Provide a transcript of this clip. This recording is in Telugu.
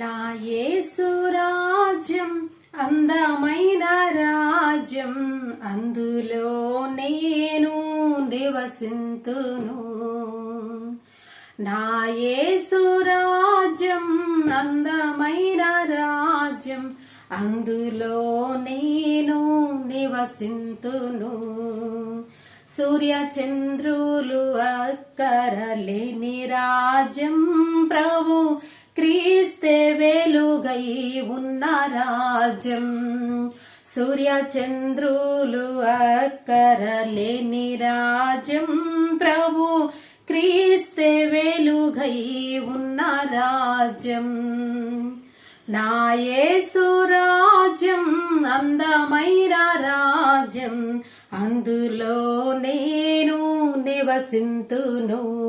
నా యేసు రాజ్యం అందమైన రాజ్యం అందులో నేను నివసింతును. నా యేసు రాజ్యం అందమైన రాజ్యం అందులో నేను నివసింతును. సూర్య చంద్రులు అక్కరలేని రాజ్యం ప్రభు వెలుగై ఉన్న రాజ్యం సూర్య చంద్రులు అక్కరలేని రాజ్యం. ప్రభు క్రీస్తే వెలుగై ఉన్న రాజ్యం. నాయేసు రాజ్యం అందమైన రాజ్యం. అందులో నేను నివసింతును.